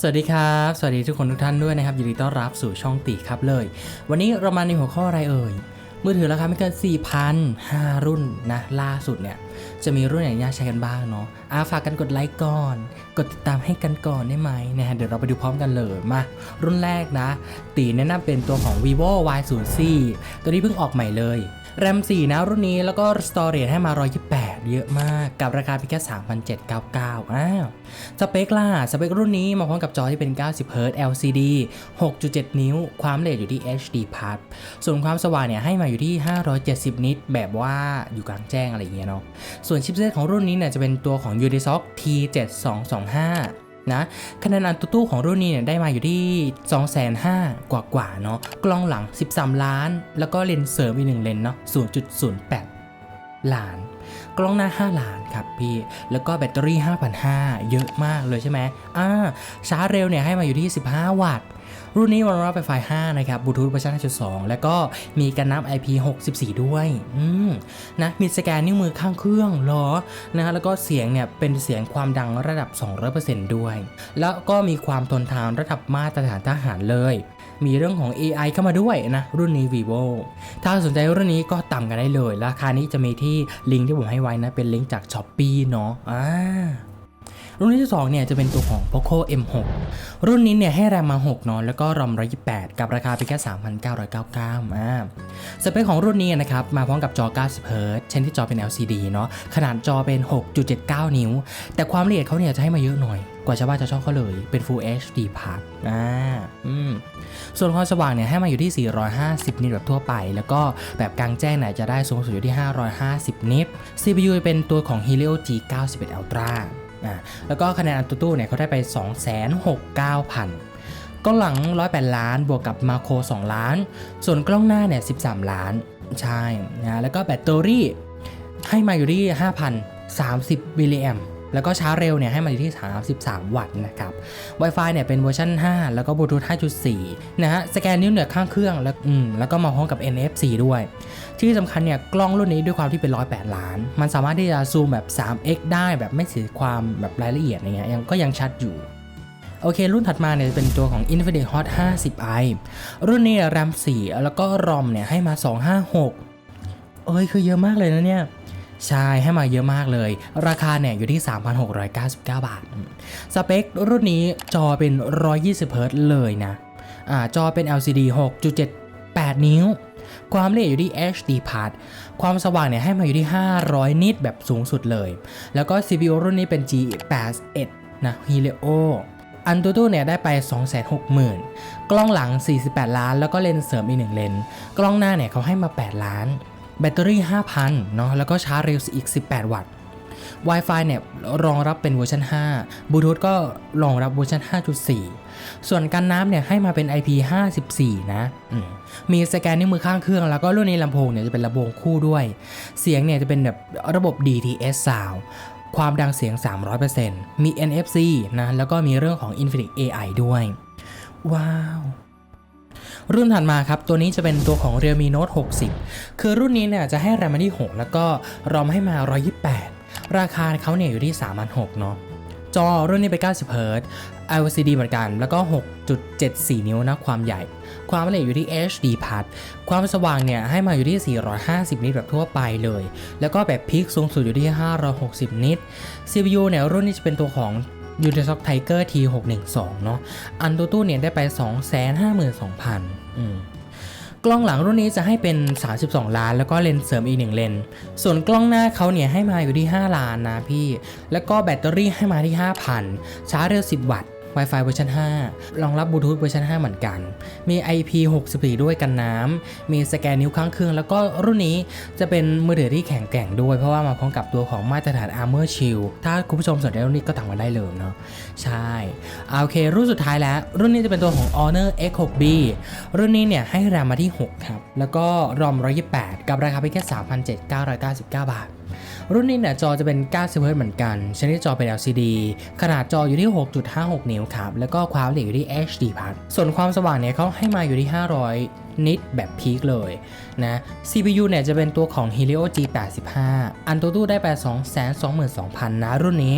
สวัสดีครับ สวัสดีทุกคนทุกท่านด้วยนะครับยินดีต้อนรับสู่ช่องตีครับเลย วันนี้เรามาในหัวข้ออะไรเอ่ยมือถือราคาไม่เกิน 4,000 5 รุ่นนะ ล่าสุดเนี่ย จะมีรุ่นไหนน่าใช้กันบ้างเนาะอาฝากกันกดไลค์ก่อน กดติดตามให้กันก่อนได้ไหมนะฮะเดี๋ยวเราไปดูพร้อมกันเลย มา รุ่นแรกนะ ตีแนะนำเป็นตัวของ vivo y 0 4ตัวนี้เพิ่งออกใหม่เลย แรม 4 นะรุ่นนี้แล้วก็ storage ให้มา 128 เยอะมากกับราคาเพียงแค่ 3,799 อ้าว สเปคล่ะ สเปครุ่นนี้มาพร้อมกับจอที่เป็น 90 Hz LCD 6.7 นิ้ว ความละเอียดอยู่ที่ HD Plus ส่วนความสว่างเนี่ยให้มาอยู่ที่ 570 นิต แบบว่าอยู่กลางแจ้งอะไรเงี้ยเนาะ ส่วนชิปเซตของรุ่นนี้เนี่ยจะเป็นตัวของ Unisoc T7225 นะคะแนนอันตู้ของรุ่นนี้เนี่ยได้มาอยู่ที่ 2,500กว่ากว่าเนาะกล้องหลัง 13 ล้าน แล้วก็เลนส์เสริมอีกหนึ่งเลนส์เนาะ0.08 ล้าน กล้องหน้า 5 ล้านครับพี่ แล้วก็แบตเตอรี่ 5,500 เยอะมากเลยใช่ไหมอ่าชาร์จเร็วเนี่ยให้มาอยู่ที่ 15 วัตต์รุ่นนี้มันรับไฟไฟ5นะครับบลูทูธเวอร์ชัน5.2 แล้วก็มีกันน้ำ IP64 ด้วย อืม นะ มีสแกนนิ้วมือข้างเครื่องหรอ นะฮะ แล้วก็เสียงเนี่ย เป็นเสียงความดังระดับ 200%ด้วย แล้วก็มีความทนทานระดับมาตรฐานทหารเลย มีเรื่องของ AI เข้ามาด้วยนะ รุ่นนี้ vivo ถ้าสนใจรุ่นนี้ก็ต่ำกันได้เลย ราคานี้จะมีที่ลิงก์ที่ผมให้ไว้นะ เป็นลิงก์จาก s h อ p e e เนาะอ่า รุ่นที่2เนี่ยจะเป็นตัวของ Poco M6 รุ่นนี้เนี่ยให้แรมมา6เนาะแล้วก็รอม128 กับราคาเพียงแค่ 3,999อ่าสเปคของรุ่นนี้นะครับมาพร้อมกับจอ 90 Hz เช่นที่จอเป็น LCD เนาะขนาดจอเป็น 6.79 นิ้ว แต่ความละเอียดเขาเนี่ยจะให้มาเยอะหน่อยกว่าชาวบ้านจะชอบเขาเลยเป็น Full HD Plus อ่าอืมส่วนความสว่างเนี่ยให้มาอยู่ที่ 450 นิตแบบทั่วไป แล้วก็แบบกลางแจ้งเนี่ยจะได้สูงสุดอยู่ที่ 550 นิต CPU เป็นตัวของ Helio G91 Ultra นะแล้วก็คะแนนอันตู้เนี่ยเขาได้ไป 269,000 กล้องหลัง 108 ล้าน บวกกับมาโค 2 ล้าน ส่วนกล้องหน้าเนี่ย 13 ล้าน ใช่นะแล้วก็แบตเตอรี่ให้มาอยู่ที่5,030มิลลิแอม แล้วก็ชาร์จเร็วเนี่ยให้มาอยู่ที่ 33 วัตต์นะครับ Wi-Fi เนี่ยเป็นเวอร์ชัน5 แล้วก็บลูทูธ5.4 นะฮะ สแกนนิ้วเหนือข้างเครื่องแล้วอืมแล้วก็มาพร้อมกับ NFC ด้วย ที่สำคัญเนี่ยกล้องรุ่นนี้ด้วยความที่เป็น 108 ล้าน มันสามารถที่จะซูมแบบ 3x ได้แบบไม่เสียความแบบรายละเอียดอย่างเงี้ยยังก็ยังชัดอยู่โอเค รุ่นถัดมาเนี่ยจะเป็นตัวของ Infinix Hot 50i รุ่นนี้แรม4แล้วก็รอมเนี่ยให้มา 256 เอ้ย คือเยอะมากเลยนะเนี่ย ใช่ให้มาเยอะมากเลย ราคาเนี่ยอยู่ที่ 3,699 บาท สเปครุ่นนี้จอเป็น 120 Hz เลยนะอ่าจอเป็น LCD 6.78 นิ้ว ความละเอียดอยู่ที่ HD Plus ความสว่างเนี่ยให้มาอยู่ที่ 500 นิตแบบสูงสุดเลย แล้วก็ CPU รุ่นนี้เป็น G81 นะ Helio อันตูตูเนี่ยได้ไป 260,000 กล้องหลัง 48 ล้าน แล้วก็เลนส์เสริมอีกหนึ่งเลนส์กล้องหน้าเนี่ยเขาให้มา 8 ล้าน แบตเตอรี่ 5,000 เนาะแล้วก็ชาร์จเร็วอีก 18 วัตต์ Wi-Fi เนี่ยรองรับเป็นเวอร์ชัน5บลูทูธก็รองรับเวอร์ชัน5.4 ส่วนการน้ำเนี่ยให้มาเป็น IP54 นะมมีสแกนนิ้วมือข้างเครื่อง แล้วก็รุ่นนี้ลำโพงเนี่ยจะเป็นลำโพงคู่ด้วย เสียงเนี่ยจะเป็นแบบระบบ DTS Sound ความดังเสียง 300%มี NFC นะ แล้วก็มีเรื่องของ Infinix AI ด้วย ว้าว รุ่นถัดมาครับ ตัวนี้จะเป็นตัวของ Realme Note 60 คือรุ่นนี้เนี่ยจะให้แรมมาที่ 6 แล้วก็รอมให้มา 128 ราคาเขาเนี่ยอยู่ที่ 3,600เนาะจอรุ่นนี้เป็น 90 Hz LCD เหมือนกัน แล้วก็ 6.74 นิ้วนะความใหญ่ ความละเอียดอยู่ที่ HD Plus ความสว่างเนี่ยให้มาอยู่ที่ 450 นิตแบบทั่วไปเลย แล้วก็แบบพีคสูงสุดอยู่ที่ 560 นิต CPU เนี่ยรุ่นนี้จะเป็นตัวของ Unisoc Tiger T612 เนาะอันตูตู้เนี่ยได้ไป252,000อืมกล้องหลังรุ่นนี้จะให้เป็น 32 ล้าน แล้วก็เลนส์เสริมอีกหนึ่งเลนส์ส่วนกล้องหน้าเขาเนี่ยให้มาอยู่ที่ 5 ล้านนะพี่ แล้วก็แบตเตอรี่ให้มาที่ 5,000 ชาร์จเร็ว 10 วัตต์ Wi-Fi เวอร์ชัน5รองรับบลูทูธเวอร์ชัน5 เหมือนกัน มี IP64 ด้วยกันน้ำ มีสแกนนิ้วข้างเครื่อง แล้วก็รุ่นนี้จะเป็นมือถือที่แข็งแกร่งด้วย เพราะว่ามาพร้อมกับตัวของมาตรฐาน Armor Shield ถ้าคุณผู้ชมสนใจรุ่นนี้ก็ต่างกันได้เลยเนาะ ใช่โอเค รุ่นสุดท้ายแล้ว รุ่นนี้จะเป็นตัวของ Honor X6B รุ่นนี้เนี่ยให้แรมมาที่ 6 ครับ แล้วก็รอม 128 กับราคาเพียงแค่ 3,799 บาท รุ่นนี้เนี่ยจอจะเป็น9 Hz เหมือนกัน ชนิดจอเป็น LCD ขนาดจออยู่ที่ 6.56 นิ้วครับ แล้วก็ความละเอียดอยู่ที่ HD พัดส่วนความสว่างเนี่ยเขาให้มาอยู่ที่ 500 นิตแบบพีคเลยนะ CPU เนี่ยจะเป็นตัวของ Helio G85 อันตัวตู้ได้ไป 222,000 นะ รุ่นนี้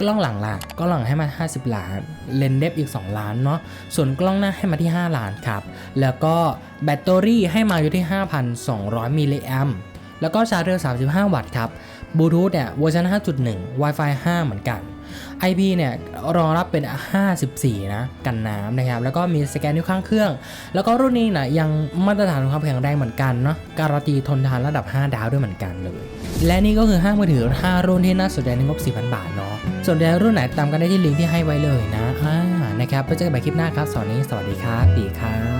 กล้องหลังล่ะกล้องหลังให้มา 50 ล้าน เลนเดฟอีก 2 ล้านเนาะ ส่วนกล้องหน้าให้มาที่ 5 ล้านครับ แล้วก็แบตเตอรี่ให้มาอยู่ที่ 5,200 มิลลิแอมป์ แล้วก็ชาร์จเร็ว 35 วัตต์ครับบลูทูธเนี่ยเวอร์ชัน5.1 Wi-Fi 5 เหมือนกัน IP เนี่ยรองรับเป็น 54 นะ กันน้ำนะครับ แล้วก็มีสแกนนิ้วข้างเครื่อง แล้วก็รุ่นนี้นะยังมาตรฐานความแข็งแรงเหมือนกันเนาะการันตีทนทานระดับ 5 ดาวด้วยเหมือนกันเลย และนี่ก็คือ 5 มือถือ 5 รุ่นที่น่าสนใจในงบ 4,000 บาทเนาะส่วนใดรุ่นไหนตามกันได้ที่ลิงก์ที่ให้ไว้เลยนะอ่านะครับไว้เจอกันใหม่คลิปหน้าครับสวัสดีสวัสดีครับปีครับ